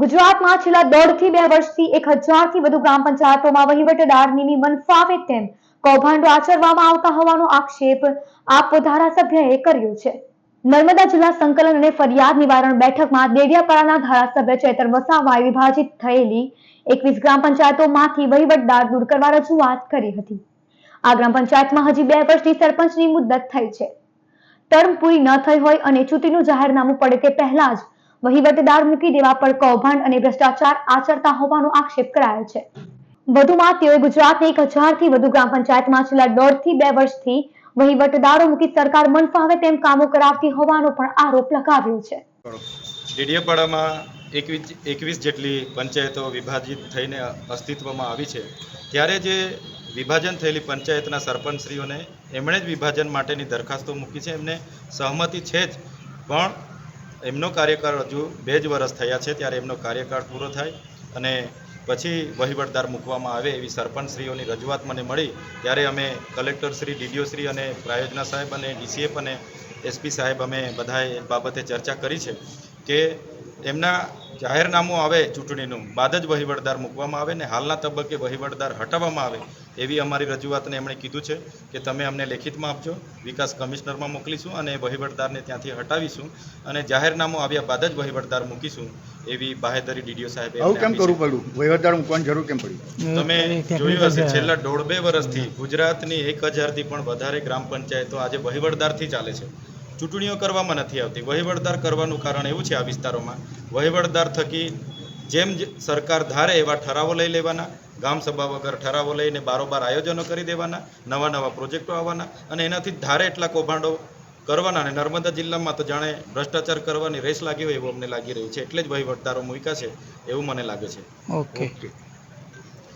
ગુજરાતમાં છેલ્લા દોઢથી બે વર્ષથી એક હજારથી વધુ ગ્રામ પંચાયતોમાં વહીવટદારની મન ફાવે તેમ કૌભાંડો આચરવામાં આવતા હોવાનો આક્ષેપ આપ ધારાસભ્યએ કર્યો છે. નર્મદા જિલ્લા સંકલન અને ફરિયાદ નિવારણ બેઠકમાં દેડિયાપાડાના ધારાસભ્ય ચેતર વસાવાએ વિભાજિત થયેલી એકવીસ ગ્રામ પંચાયતોમાંથી વહીવટદાર દૂર કરવા રજૂઆત કરી હતી. આ ગ્રામ પંચાયતમાં હજી બે વર્ષની સરપંચની મુદ્દત થઈ છે. ટર્મ પૂરી ન થઈ હોય અને ચૂંટણીનું જાહેરનામું પડે તે પહેલા જ વહીવટદાર મૂકી દેવા પર કૌભાંડ અને ભ્રષ્ટાચાર આચરતા હોવાનો આક્ષેપ કરાયો છે. વધુમાં તેઓએ ગુજરાતની એક હજારથી વધુ ગ્રામ પંચાયતમાં છેલ્લા દોઢથી બે વર્ષથી વહીવટદારો મૂકી સરકાર મન તેમ કામો કરાવતી હોવાનો પણ આરોપ લગાવ્યો છે. ડેડિયાપાડામાં એકવીસ એકવીસ જેટલી પંચાયતો વિભાજિત થઈને અસ્તિત્વમાં આવી છે. ત્યારે જે વિભાજન થયેલી પંચાયતના સરપંચશ્રીઓને એમણે જ વિભાજન માટેની દરખાસ્તો મૂકી છે. એમને સહમતિ છે જ. પણ એમનો કાર્યકાળ હજુ બે જ વર્ષ થયા છે ત્યારે એમનો કાર્યકાળ પૂરો થાય અને પછી વહીવટદાર મૂકવામાં આવે એવી સરપંચશ્રીઓની રજૂઆત મને મળી ત્યારે અમે કલેક્ટરશ્રી, ડીડીઓશ્રી અને પ્રાયોજના સાહેબ અને ડીસીએફ અને એસપી સાહેબ અમે બધાએ બાબતે ચર્ચા કરી છે કે એમના જાહેરનામું આવે ચૂંટણીનું બાદ જ વહીવટદાર મૂકવામાં આવે ને હાલના તબક્કે વહીવટદાર હટાવવામાં આવે એવી અમારી રજૂઆતને એમણે કીધું છે કે તમે અમને લેખિતમાં આપજો વિકાસ કમિશનરમાં મોકલીશું અને વહીવટદારને ત્યાંથી હટાવીશું અને જાહેરનામું આવ્યા બાદ જ વહીવટદાર મૂકીશું એવી બાહેધરી ડીડીઓ સાહેબે આવું કેમ કરવું પડ્યું? વહીવટદાર મૂકવાની જરૂર કેમ પડી તમે જોયું હશે છેલ્લા દોઢ બે વર્ષથી ગુજરાતની એક હજારથી પણ વધારે ગ્રામ પંચાયતો આજે વહીવટદારથી ચાલે છે. ચૂંટણીઓ કરવામાં નથી આવતી. વહીવટદાર કરવાનું કારણ એવું છે આ વિસ્તારોમાં. વહીવટદાર થકી જેમ સરકાર ધારે એવા ઠરાવો લઈ લેવાના ગામ સભા વગર ઠરાવો લઈને બારોબાર આયોજનો કરી દેવાના નવા નવા પ્રોજેક્ટો આવવાના અને એનાથી ધારે એટલા કૌભાંડો કરવાના અને નર્મદા જિલ્લામાં તો જાણે ભ્રષ્ટાચાર કરવાની રેસ લાગી હોય એવું અમને લાગી રહ્યું છે. એટલે જ વહીવટદારો મૂક્યા છે એવું મને લાગે છે. ઓકે. ઓકે.